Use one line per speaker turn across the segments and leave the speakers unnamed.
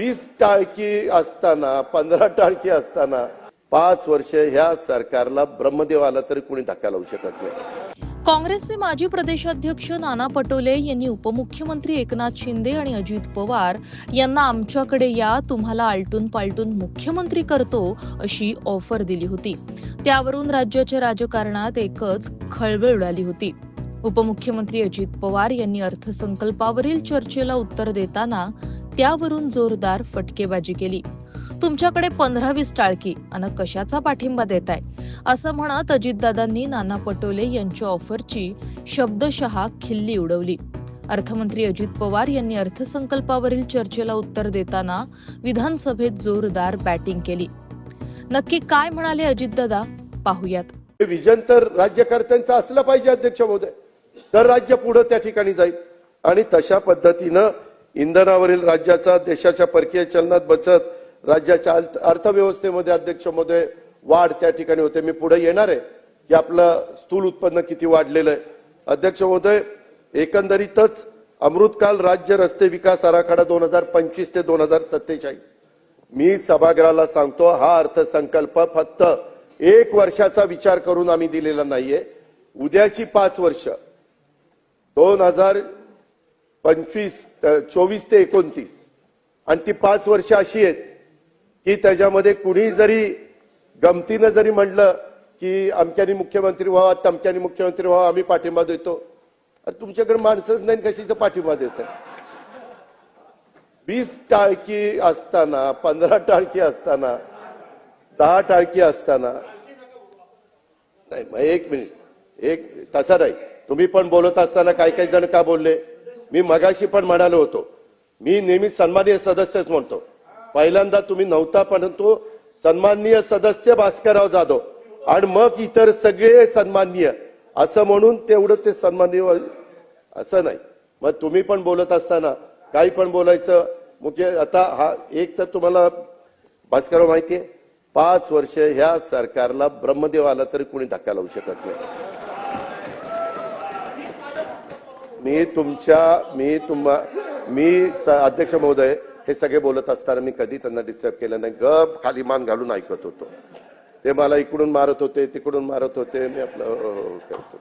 वीस टाळकी असताना पंधरा टाळकी असताना पाच वर्ष ह्या सरकारला ब्रह्मदेव आला तरी कोणी धक्का लावू शकत नाही.
काँग्रेसचे माजी प्रदेशाध्यक्ष नाना पटोले यांनी उपमुख्यमंत्री एकनाथ शिंदे आणि अजित पवार यांना आमच्याकडे या तुम्हाला आलटून पालटून मुख्यमंत्री करतो अशी ऑफर दिली होती. त्यावरून राज्याच्या राजकारणात एकच खळबळ उडाली होती. उपमुख्यमंत्री अजित पवार यांनी अर्थसंकल्पावरील चर्चेला उत्तर देताना त्यावरून जोरदार फटकेबाजी केली. तुमच्याकडे पंधरा वीस टाळकी अन कशाचा पाठिंबा देताय? असं म्हणत अजितदादांनी नाना पटोले यांच्या ऑफरची शब्दशहा खिल्ली उडवली. अर्थमंत्री अजित पवार यांनी अर्थसंकल्पावरील चर्चेला उत्तर देताना विधानसभेत जोरदार बॅटिंग केली. नक्की काय म्हणाले अजितदादा? पाहूयात.
विजन तर राज्यकर्त्यांचं असलं पाहिजे अध्यक्ष महोदय. तर राज्य पुढे त्या ठिकाणी जाईल. आणि तशा पद्धतीनं इंधनावरील राज्याचा देशाच्या परकीय चलनात बचत राज्याच्या अर्थ- अर्थव्यवस्थेमध्ये अध्यक्ष महोदय वाढ त्या ठिकाणी होते. मी पुढे येणार आहे की आपलं स्थूल उत्पन्न किती वाढलेलं आहे. अध्यक्ष महोदय एकंदरीतच अमृतकाल राज्य रस्ते विकास आराखडा दोन हजार पंचवीस ते दोन हजार सत्तेचाळीस. मी सभागृहाला सांगतो हा अर्थसंकल्प फक्त एक वर्षाचा विचार करून आम्ही दिलेला नाहीये. उद्याची पाच वर्ष दोन हजार पंचवीस चोवीस ते एकोणतीस. आणि ती पाच वर्ष अशी आहेत की त्याच्यामध्ये कुणी जरी गमतीनं जरी म्हणलं की अमक्यानी मुख्यमंत्री व्हावा तमक्यानी मुख्यमंत्री व्हावा आम्ही पाठिंबा देतो. अरे तुमच्याकडे माणसंच नाही कशाचा पाठिंबा देत वीस टाळकी असताना पंधरा टाळकी असताना दहा टाळकी असताना. नाही मग एक मिनिट एक तसा नाही. तुम्ही पण बोलत असताना काही काही जण का बोलले? मी मगाशी पण म्हणालो होतो. मी नेहमी सन्माननीय सदस्यच म्हणतो. पहिल्यांदा तुम्ही नव्हता परंतु सन्माननीय सदस्य भास्करराव जाधव. आणि मग इतर सगळे सन्माननीय. असं म्हणून तेवढं ते सन्माननीय असं नाही. मग तुम्ही पण बोलत असताना काही पण बोलायचं. मुख्य आता हा एक तर तुम्हाला भास्करराव माहिती आहे. पाच वर्ष ह्या सरकारला ब्रह्मदेव आला तरी कोणी धक्का लावू शकत नाही. मी तुमच्या मी तुम्हा मी स- अध्यक्ष महोदय हे सगळे बोलत असताना मी कधी त्यांना डिस्टर्ब केलं नाही. गप खाली मान घालून ऐकत होतो. ते मला इकडून मारत होते तिकडून मारत होते. मी आपलं हो, हो, हो, करतो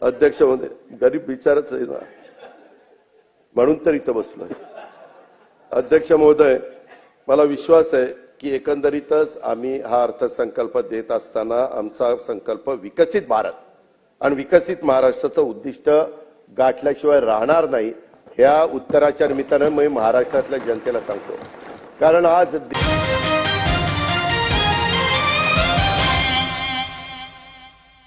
अध्यक्ष महोदय गरीब विचारच आहे ना. म्हणून तर इथं बसलोय. अध्यक्ष महोदय मला विश्वास आहे की एकंदरीतच आम्ही हा अर्थसंकल्प देत असताना आमचा संकल्प विकसित भारत आणि विकसित महाराष्ट्राचं उद्दिष्ट गाठल्याशिवाय राहणार नाही ह्या उत्तराच्या निमित्तानं मी महाराष्ट्रातल्या जनतेला सांगतो. कारण आज